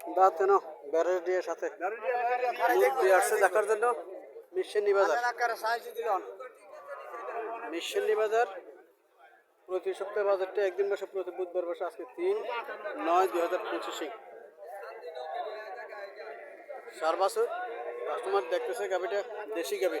দাঁত না ব্যারেডিয়ার সাথে। আসছে দেখার জন্য। মিশনি বাজার। মিশনি বাজার। প্রতি সপ্তাহে বাজারটা একদিন বসে, প্রতি বুধবার বসে, আজকে তিন নয় দুই হাজার পঁচিশে। চার বছর কাস্টমার দেখতেছে গাবিটা দেশি গাবি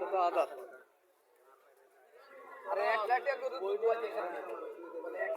ছোট আদাত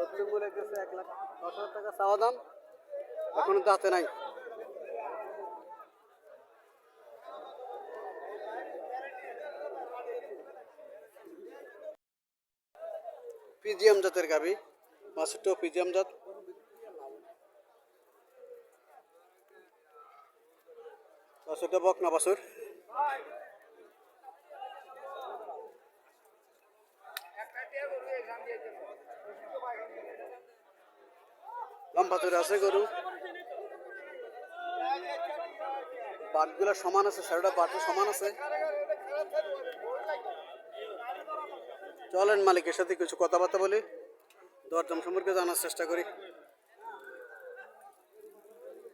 এক লাখ দশ দাম নাই। পিজিএম জাতের গাবি বাছুরটাও পিজিএম জাত। বাছুরটা বকনা বাছুর? লম্বা চড়ে আছে গরু। বাটগুলো সমান আছে সাড়েটা বাটও সমান আছে। চলেন মালিকের সাথে কিছু কথাবার্তা বলি। দরদাম সম্পর্কে জানার চেষ্টা করি।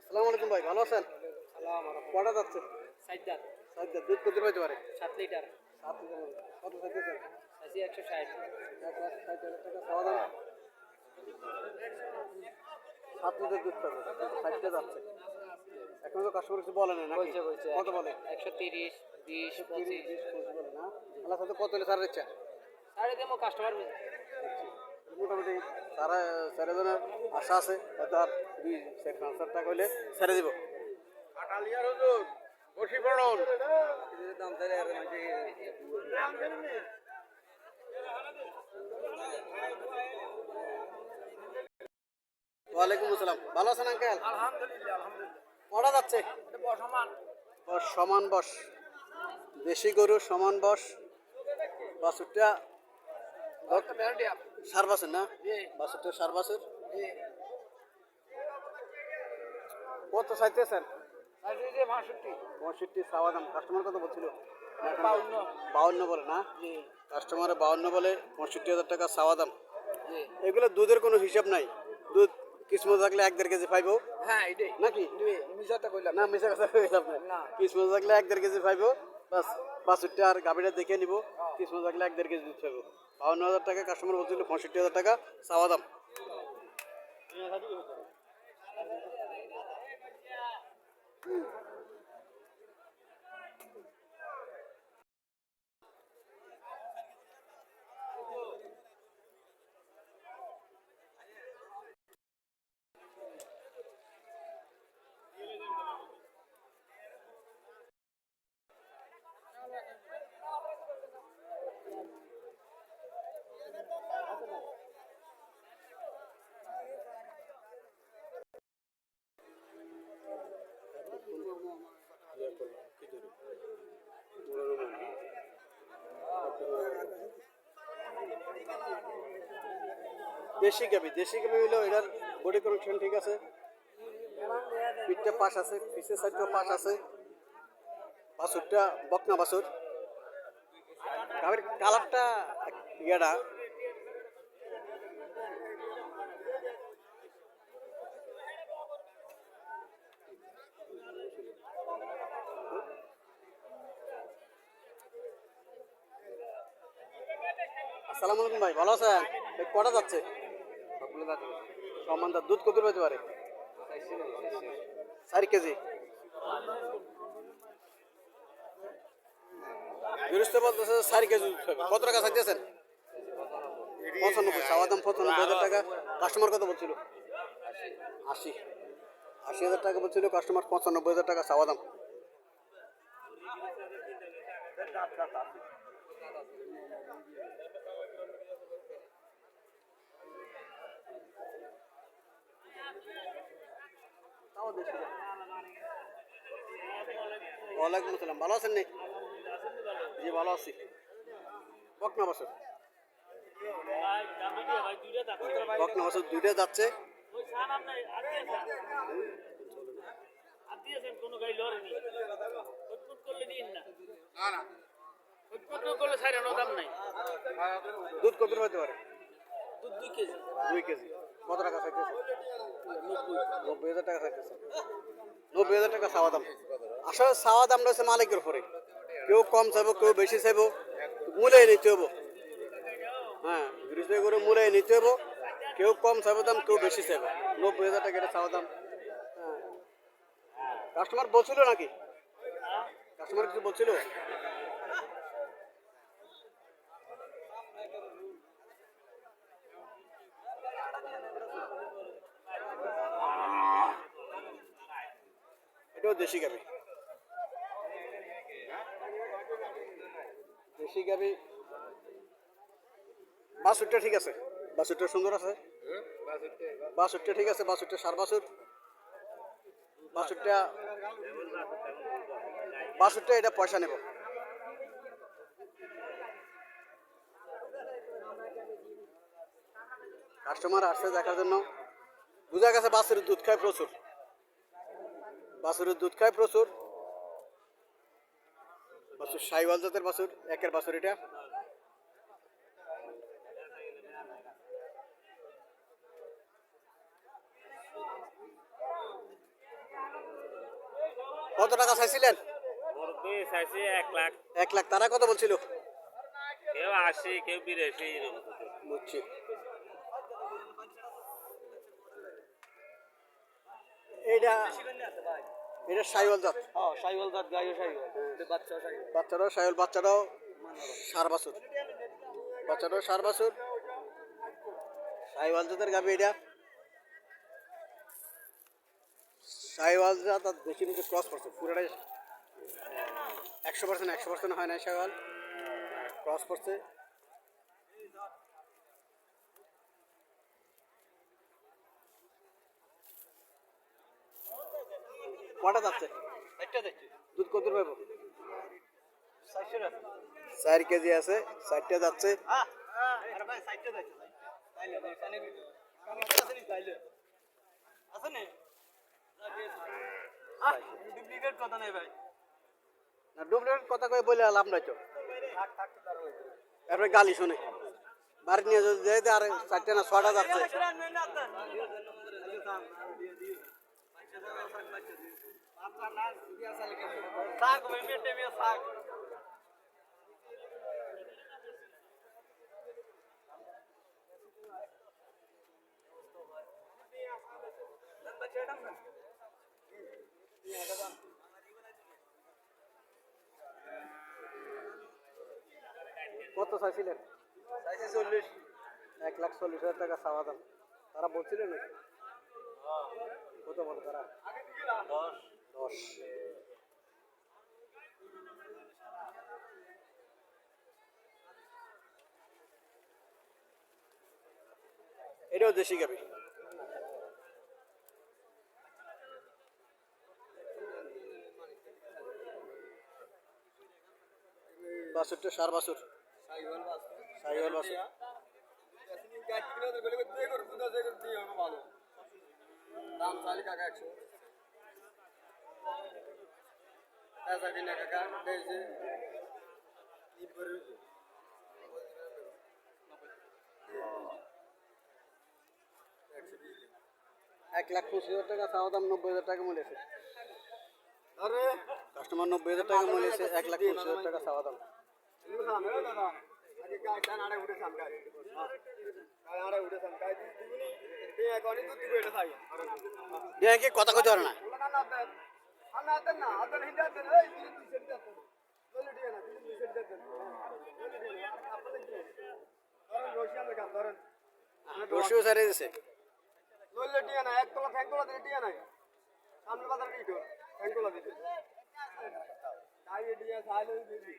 আসসালামু আলাইকুম ভাই ভালো আছেন? কটা যাচ্ছে? সাইদার দুধ কত পাইতে পারে? সাত লিটার। সাত লিটার কত একশো ষাট। টাকা চাওয়া দাম সাত লিটার দুধ পাবে যাচ্ছে। এখন তো কাস্টমার কিছু বলে না নাকি? বলছে বলছে কত বলে? একশো তিরিশ বিশ পঁচিশ। বলে না? আল্লাহ সাথে কত হলে ছাড়ের ইচ্ছা সাড়ে দেবো কাস্টমার মোটামুটি সারা চারি জনের আশা আছে হয়তো আর দুই চার পাঁচ হাজার টাকা হলে ছেড়ে দিব। আটালিয়ার হুজুর বসি পড়ুন দাম চাইলে আর ওয়ালাইকুম আসসালাম। ভালো আছেন আঙ্কেল? আলহামদুলিল্লাহ আলহামদুলিল্লাহ। কটা যাচ্ছে? বসমান। বস সমান বস। দেশি গরু সমান বস। বাছুরটা সার বাছুর না? বাছুরটা সার বাছুর? কত চাইতেছেন? পঁয়ষট্টি দাম কাস্টমার কত বলছিল? বাউন্ন। বলে না? কাস্টমারে বাউন্ন বলে পঁয়ষট্টি হাজার টাকা চাওয়া দাম এগুলো দুধের কোনো হিসাব নাই? কিসমত থাকলে এক দেড় কেজি পাইবো। হ্যাঁ নাকি? মিশাতে কইলাম। না মিশা কথা কইলাম না। কিসমত থাকলে এক দেড় কেজি পাইবো বাস বাসুরটা আর গাভীটা দেখে নিব। কিসমত থাকলে এক দেড় কেজি দুধ পাইবো। বাউন্ন হাজার টাকা কাস্টমার বলছিল পঁয়ষট্টি হাজার টাকা চাওয়া দাম। দেশি গাবি দেশি গাবি হইলেও এটার বডি কানেকশন ঠিক আছে। পিঠটা পাশ আছে পিছের সাইডটা পাশ আছে। বাছুরটা বকনা বাছুর। গাভীর কালারটা ইয়েটা। আসসালামু আলাইকুম ভাই, ভালো আছেন? কটা যাচ্ছে? সম্মানদার দুধ কত পেতে পারে? চার কেজি। বলতেছে চার কেজি কত টাকা চাইতেছেন পঁচানব্বই। পঁচানব্বই হাজার টাকা। কাস্টমার কত বলছিল? আশি। আশি হাজার টাকা বলছিল, কাস্টমার পঁচানব্বই হাজার টাকা দাম তাও বেশি না। ওয়ালাইকুম আসসালাম। ভালো আছেন নি? জি ভালো আছি। বকনা বছর বকনা বছর দুইটা যাচ্ছে। দুধ কত হতে পারে? দুধ দুই কেজি। দুই কেজি। কত টাকা নব্বই হাজার টাকা চাওয়া দাম। আসলে চাওয়া দাম রয়েছে মালিকের উপরে। কেউ কম চাইব, কেউ বেশি চাইব মূলে নিতে হব হ্যাঁ বিরিশ করে মূলে নিতে হব কেউ কম চাইব দাম, কেউ বেশি চাইব। নব্বই হাজার টাকা এটা চাওয়া দাম। হ্যাঁ। কাস্টমার বলছিল নাকি? কাস্টমার কিছু বলছিল? এটাও দেশি গাবি। দেশি গাবি। বাসুরটা ঠিক আছে। বাসুরটা সুন্দর আছে। বাসুরটা ঠিক আছে বাসুরটা সার বাসুর বাসুরটা বাসুরটা এটা পয়সা নেব। কাস্টমার আসছে দেখার জন্য। বোঝা গেছে বাসের দুধ খায় প্রচুর। বাছুরের দুধ খায় প্রচুর। বাছুর সাইওয়াল জাতের বাছুর একের বাছুর এটা। কত টাকা চাইছিলেন? এক লাখ। এক লাখ তারা কত বলছিল? কেউ আশি কেউ বিরাশি বুঝছি। এইটা এটা সাইওয়াল জাত। হ্যাঁ সাইওয়াল দাঁত গাইও সাইওয়াল। বাচ্চা সাইওয়াল। বাচ্চারাও সাইল বাচ্চারাও সার বাছুর। বাচ্চারাও সার বাছুর। সাইওয়াল জাতের গাবি এটা। সাইওয়াল জাত আর দেশি নিচে ক্রস করছে পুরোটাই একশো পার্সেন্ট একশো পার্সেন্ট হয় না সাইওয়াল। ক্রস করছে। কটা যাচ্ছে দুধ কত পাবো চার কেজি আছে চারটে যাচ্ছে ডুপ্লিকেট কথা কয়ে বলে লাভ নাই তো গালি শুনে বাড়ি নিয়ে যদি যেতে আর চারটে না ছটা যাচ্ছে শাক মেমে টেমে শাক কত চাইছিলেন? চাইছি চল্লিশ এক লাখ চল্লিশ হাজার টাকা চাওয়া দাম। তারা বলছিলেন কত বলে তারা? দশ। দশ এটাও দেশি গাবি বাছুরটা সার বাছুর সাইওয়াল বাস সাইওয়াল বাছুর দাম চালি কাকা একশো। এক লাখ পঁচিশ হাজার টাকা চাওয়া দাম নব্বই হাজার টাকা মূল্যেছে আরে! কাস্টমার নব্বই হাজার টাকা মূল্যেছে এক লাখ পঁচিশ হাজার টাকা চাওয়া দাম। কথা কইতে পারে না। রশিও সারিয়ে দিছে। লইলে টিয়া না এক তলা ফ্যাং তলা দিলে টিয়া নাই। সামনে বাজার তো ফ্যাং তলা দিতে তাই টিয়া সাইলে দিবি